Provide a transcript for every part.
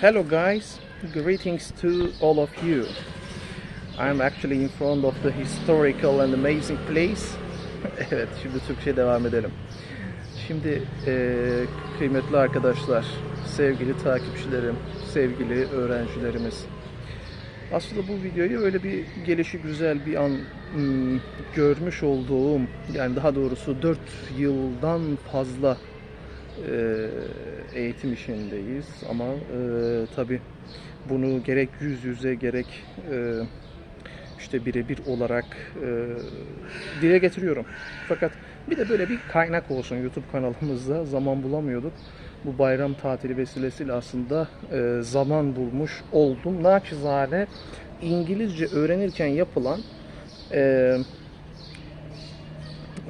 Hello guys, greetings to all of you. I'm actually in front of the historical and amazing place. evet, şimdi Türkçe devam edelim. Şimdi eee, kıymetli arkadaşlar, sevgili takipçilerim, sevgili öğrencilerimiz. Aslında bu videoyu öyle bir gelişi güzel bir an hmm, görmüş olduğum, yani daha doğrusu 4 yıldan fazla e, eğitim işindeyiz ama e, tabi bunu gerek yüz yüze gerek e, işte birebir olarak e, dile getiriyorum. Fakat bir de böyle bir kaynak olsun YouTube kanalımızda zaman bulamıyorduk. Bu bayram tatili vesilesiyle aslında e, zaman bulmuş oldum. Naçizane İngilizce öğrenirken yapılan e,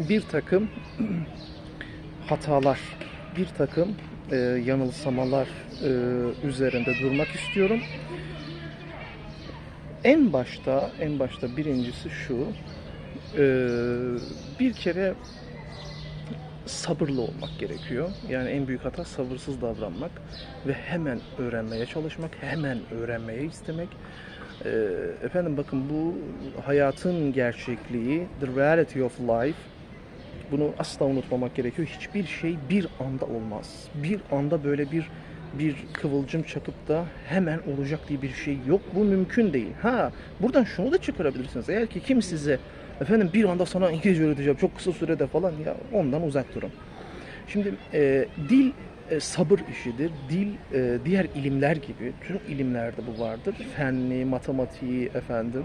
bir takım hatalar, bir takım e, yanılsamalar e, üzerinde durmak istiyorum. En başta, en başta birincisi şu, e, bir kere sabırlı olmak gerekiyor. Yani en büyük hata sabırsız davranmak ve hemen öğrenmeye çalışmak, hemen öğrenmeye istemek. E, efendim bakın bu hayatın gerçekliği, the reality of life. Bunu asla unutmamak gerekiyor. Hiçbir şey bir anda olmaz. Bir anda böyle bir bir kıvılcım çakıp da hemen olacak diye bir şey yok. Bu mümkün değil. Ha, buradan şunu da çıkarabilirsiniz. Eğer ki kim size efendim bir anda sana İngilizce öğreteceğim çok kısa sürede falan ya ondan uzak durun. Şimdi e, dil e, sabır işidir. Dil e, diğer ilimler gibi tüm ilimlerde bu vardır. Fenli, matematiği efendim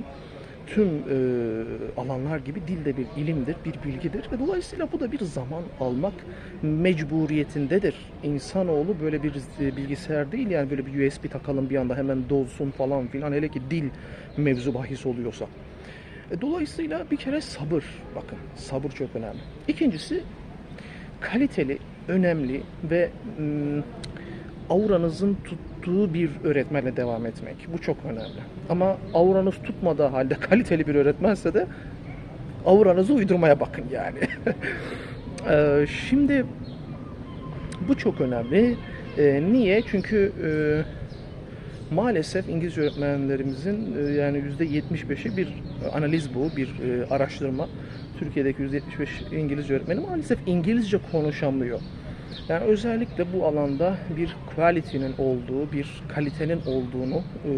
tüm e, alanlar gibi dil de bir ilimdir, bir bilgidir ve dolayısıyla bu da bir zaman almak mecburiyetindedir. İnsanoğlu böyle bir e, bilgisayar değil yani böyle bir USB takalım bir anda hemen dolsun falan filan hele ki dil mevzu bahis oluyorsa. E, dolayısıyla bir kere sabır bakın sabır çok önemli. İkincisi kaliteli, önemli ve mm, auranızın tuttuğu bir öğretmenle devam etmek. Bu çok önemli. Ama auranız tutmadığı halde kaliteli bir öğretmense de auranızı uydurmaya bakın yani. Ee, Şimdi bu çok önemli. Ee, niye? Çünkü e, maalesef İngilizce öğretmenlerimizin e, yani %75'i bir analiz bu, bir e, araştırma. Türkiye'deki %75 İngilizce öğretmeni maalesef İngilizce konuşamıyor. Yani özellikle bu alanda bir quality'nin olduğu, bir kalitenin olduğunu e,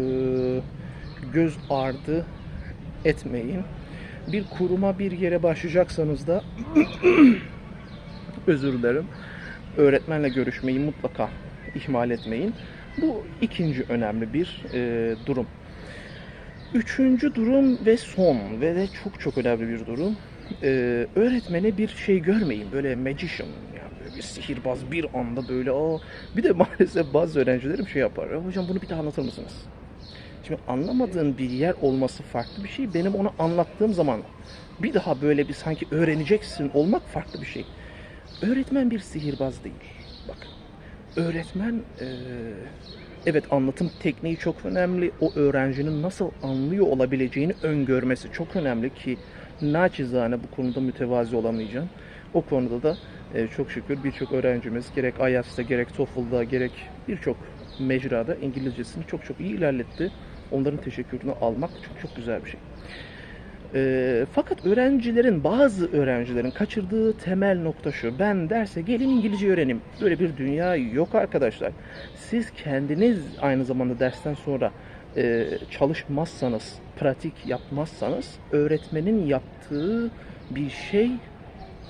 göz ardı etmeyin. Bir kuruma bir yere başlayacaksanız da özür dilerim. Öğretmenle görüşmeyi mutlaka ihmal etmeyin. Bu ikinci önemli bir e, durum. Üçüncü durum ve son ve de çok çok önemli bir durum. Ee, öğretmene bir şey görmeyin. Böyle magician yani bir sihirbaz bir anda böyle o bir de maalesef bazı öğrencilerim şey yapar. "Ya Hocam bunu bir daha anlatır mısınız? Şimdi anlamadığın bir yer olması farklı bir şey. Benim onu anlattığım zaman bir daha böyle bir sanki öğreneceksin olmak farklı bir şey. Öğretmen bir sihirbaz değil. Bakın. Öğretmen eee, evet anlatım tekniği çok önemli. O öğrencinin nasıl anlıyor olabileceğini öngörmesi çok önemli ki naçizane bu konuda mütevazi olamayacağım. O konuda da e, çok şükür birçok öğrencimiz gerek IELTS'te gerek TOEFL'da gerek birçok mecrada İngilizcesini çok çok iyi ilerletti. Onların teşekkürünü almak çok çok güzel bir şey. E, fakat öğrencilerin, bazı öğrencilerin kaçırdığı temel nokta şu. Ben derse gelin İngilizce öğrenim. Böyle bir dünya yok arkadaşlar. Siz kendiniz aynı zamanda dersten sonra e, çalışmazsanız, pratik yapmazsanız öğretmenin yaptığı bir şey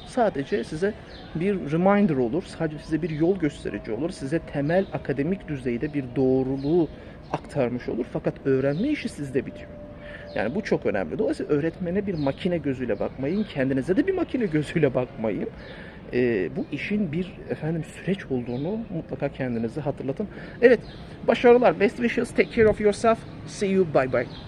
sadece size bir reminder olur. Sadece size bir yol gösterici olur. Size temel akademik düzeyde bir doğruluğu aktarmış olur. Fakat öğrenme işi sizde bitiyor. Yani bu çok önemli. Dolayısıyla öğretmene bir makine gözüyle bakmayın. Kendinize de bir makine gözüyle bakmayın. Ee, bu işin bir efendim süreç olduğunu mutlaka kendinize hatırlatın. Evet, başarılar. Best wishes. Take care of yourself. See you. Bye bye.